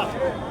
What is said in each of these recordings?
Let's go!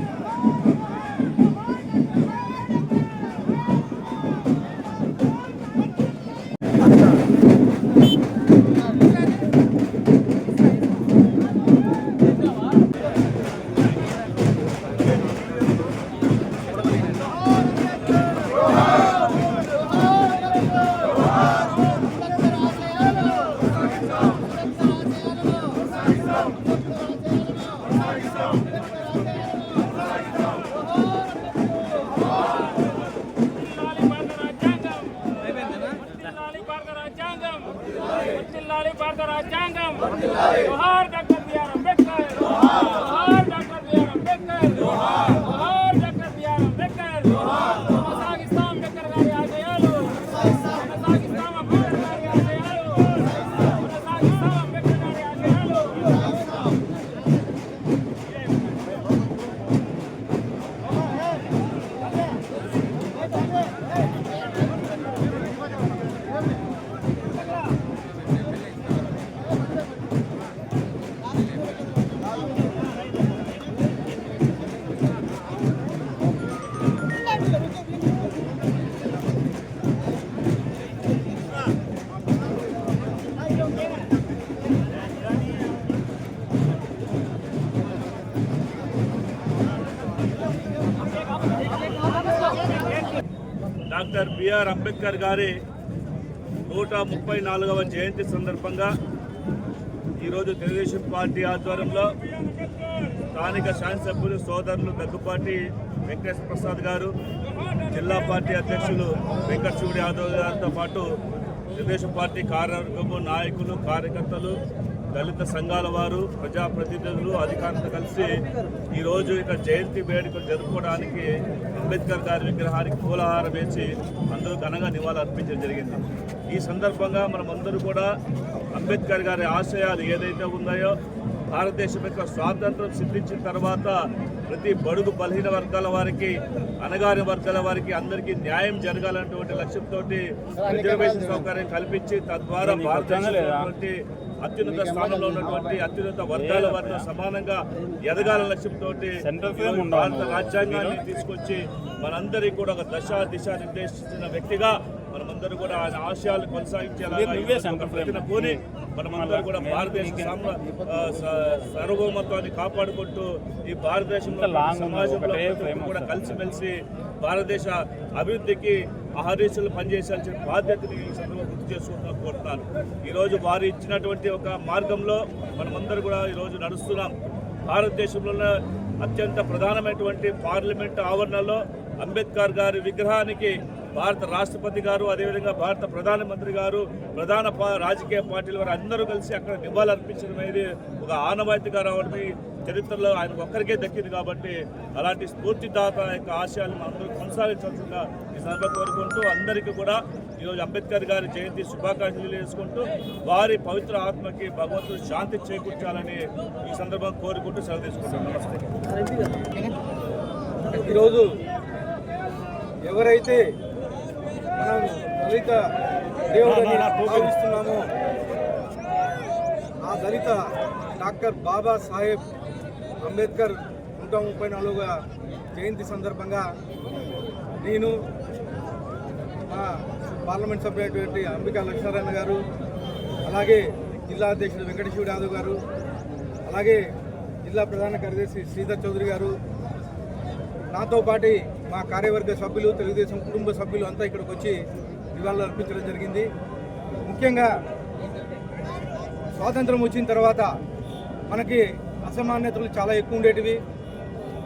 Doctor BR Ambedkar గారి నూట ముప్పై నాలుగవ జయంతి సందర్భంగా ఈరోజు తెలుగుదేశం పార్టీ ఆధ్వర్యంలో స్థానిక శాసనసభ్యులు సోదరులు దగ్గుపాటి వెంకటేశ్వర ప్రసాద్ గారు జిల్లా పార్టీ అధ్యక్షులు వెంకట శివుడి గారితో పాటు తెలుగుదేశం పార్టీ కార్యవర్గము నాయకులు కార్యకర్తలు దళిత సంఘాల వారు ప్రజాప్రతినిధులు అధికారులతో కలిసి ఈరోజు ఇక్కడ జయంతి వేడుకలు జరుపుకోవడానికి అంబేద్కర్ గారి విగ్రహానికి పూలహారం వేసి అందరూ ఘనంగా నివాళులు అర్పించడం జరిగింది. ఈ సందర్భంగా మనం అందరూ కూడా అంబేద్కర్ గారి ఆశయాలు ఏదైతే ఉన్నాయో భారతదేశం యొక్క స్వాతంత్రం సిద్ధించిన తర్వాత ప్రతి బడుగు బలహీన వర్గాల వారికి అనగారి వర్గాల వారికి అందరికీ న్యాయం జరగాలన్నటువంటి లక్ష్యంతో రిజర్వేషన్ సౌకర్యం కల్పించి తద్వారా భారతదేశంలోటువంటి అత్యున్నత స్థానంలో ఉన్నటువంటి అత్యున్నత వర్గాల వారితో సమానంగా ఎదగాల లక్ష్యంతో భారత రాజ్యాంగాన్ని తీసుకొచ్చి మనందరికీ కూడా ఒక దశ దిశ నిర్దేశించిన వ్యక్తిగా మనమందరూ కూడా ఆయన ఆశయాలు కొనసాగించేలా పోని మనమందరూ కూడా భారతదేశ సార్వభౌమత్వాన్ని కాపాడుకుంటూ ఈ భారతదేశంలో సమాజంలో కూడా కలిసిమెలిసి భారతదేశ అభివృద్ధికి అహర్నిశలు పనిచేయాల్సిన బాధ్యతని ఈ సందర్భంగా గుర్తు చేసుకుంటూ కోరుతున్నాను. ఈరోజు వారు ఇచ్చినటువంటి ఒక మార్గంలో మనమందరూ కూడా ఈరోజు నడుస్తున్నాం. భారతదేశంలో అత్యంత ప్రధానమైనటువంటి పార్లమెంట్ ఆవరణలో అంబేద్కర్ గారి విగ్రహానికి భారత రాష్ట్రపతి గారు అదేవిధంగా భారత ప్రధానమంత్రి గారు ప్రధాన రాజకీయ పార్టీల వారు అందరూ కలిసి అక్కడ నివాళులర్పించడం అనేది ఒక ఆనవాయితీగా రావడమే చరిత్రలో ఆయన ఒక్కరికే దక్కింది కాబట్టి అలాంటి స్ఫూర్తిదాత యొక్క ఆశయాలను అందరూ కొనసాగించాల్సిందిగా ఈ సందర్భంగా కోరుకుంటూ అందరికీ కూడా ఈరోజు అంబేద్కర్ గారి జయంతి శుభాకాంక్షలు చేసుకుంటూ వారి పవిత్ర ఆత్మకి భగవంతుడు శాంతి చేకూర్చాలని ఈ సందర్భంగా కోరుకుంటూ సెలవు తీసుకుంటాం నమస్తే. ఈరోజు ఎవరైతే మనం దళిత దేవుడని భావిస్తున్నామో ఆ దళిత డాక్టర్ బాబా సాహెబ్ అంబేద్కర్ నూట ముప్పై నాలుగుగా జయంతి సందర్భంగా నేను మా పార్లమెంట్ సభ్యులైనటువంటి అంబికా లక్ష్మీనారాయణ గారు అలాగే జిల్లా అధ్యక్షుడు వెంకటేశ్వర యాదవ్ గారు అలాగే జిల్లా ప్రధాన కార్యదర్శి శ్రీధర్ చౌదరి గారు నాతో పాటి మా కార్యవర్గ సభ్యులు తెలుగుదేశం కుటుంబ సభ్యులు అంతా ఇక్కడికి వచ్చి నివాళులు అర్పించడం జరిగింది. ముఖ్యంగా స్వాతంత్రం వచ్చిన తర్వాత మనకి అసమాన్యతలు చాలా ఎక్కువ ఉండేటివి.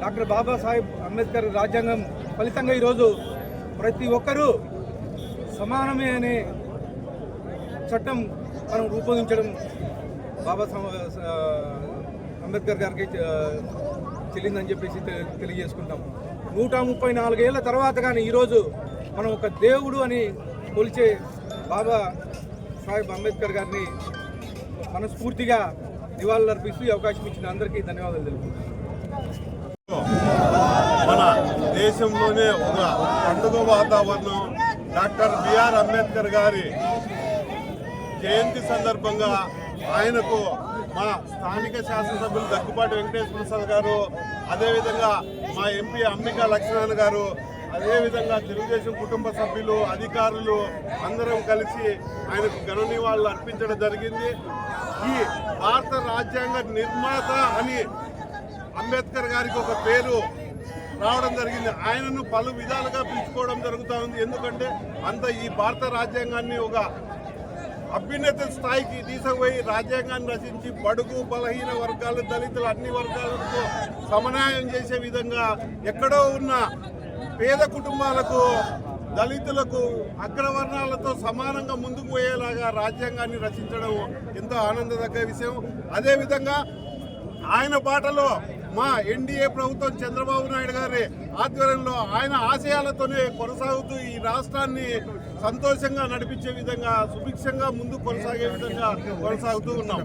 డాక్టర్ బాబాసాహెబ్ అంబేద్కర్ రాజ్యాంగం ఫలితంగా ఈరోజు ప్రతి ఒక్కరూ సమానమే అనే చట్టం మనం రూపొందించడం బాబా అంబేద్కర్ గారికి చెల్లిందని చెప్పేసి తె- తెలియజేసుకుంటాం. నూట ముప్పై నాలుగేళ్ళ తర్వాత కానీ ఈరోజు మనం ఒక దేవుడు అని కొలిచే బాబా సాహెబ్ అంబేద్కర్ గారిని మనస్ఫూర్తిగా నివాళులు అర్పిస్తూ అవకాశం ఇచ్చిన అందరికీ ధన్యవాదాలు తెలుపుతున్నాను మన దేశంలోనే ఒక పండుగ వాతావరణం. డాక్టర్ బిఆర్ అంబేద్కర్ గారి జయంతి సందర్భంగా ఆయనకు మా స్థానిక శాసనసభ్యులు దగ్గుపాటి వెంకటేశ్వర ప్రసాద్ గారు అదేవిధంగా మా ఎంపీ అంబికా లక్ష్మణ్ గారు అదేవిధంగా తెలుగుదేశం కుటుంబ సభ్యులు అధికారులు అందరం కలిసి ఆయనకు ఘన నివాళులు అర్పించడం జరిగింది. ఈ భారత రాజ్యాంగ నిర్మాత అని అంబేద్కర్ గారికి ఒక పేరు రావడం జరిగింది. ఆయనను పలు విధాలుగా పిలుచుకోవడం జరుగుతూ ఉంది. ఎందుకంటే అంత ఈ భారత రాజ్యాంగాన్ని ఒక అభ్యున్నత స్థాయికి తీసుకుపోయి రాజ్యాంగాన్ని రచించి బడుగు బలహీన వర్గాలు దళితులు అన్ని వర్గాలకు సమన్వయం చేసే విధంగా ఎక్కడో ఉన్న పేద కుటుంబాలకు దళితులకు అగ్రవర్ణాలతో సమానంగా ముందుకు పోయేలాగా రాజ్యాంగాన్ని రచించడం ఎంతో ఆనందదగ్గ విషయం. అదేవిధంగా ఆయన బాటలో మా ఎన్డీఏ ప్రభుత్వం చంద్రబాబు నాయుడు గారి ఆధ్వర్యంలో ఆయన ఆశయాలతోనే కొనసాగుతూ ఈ రాష్ట్రాన్ని సంతోషంగా నడిపించే విధంగా సుభిక్షంగా ముందు కొనసాగే విధంగా కొనసాగుతూ ఉన్నాం.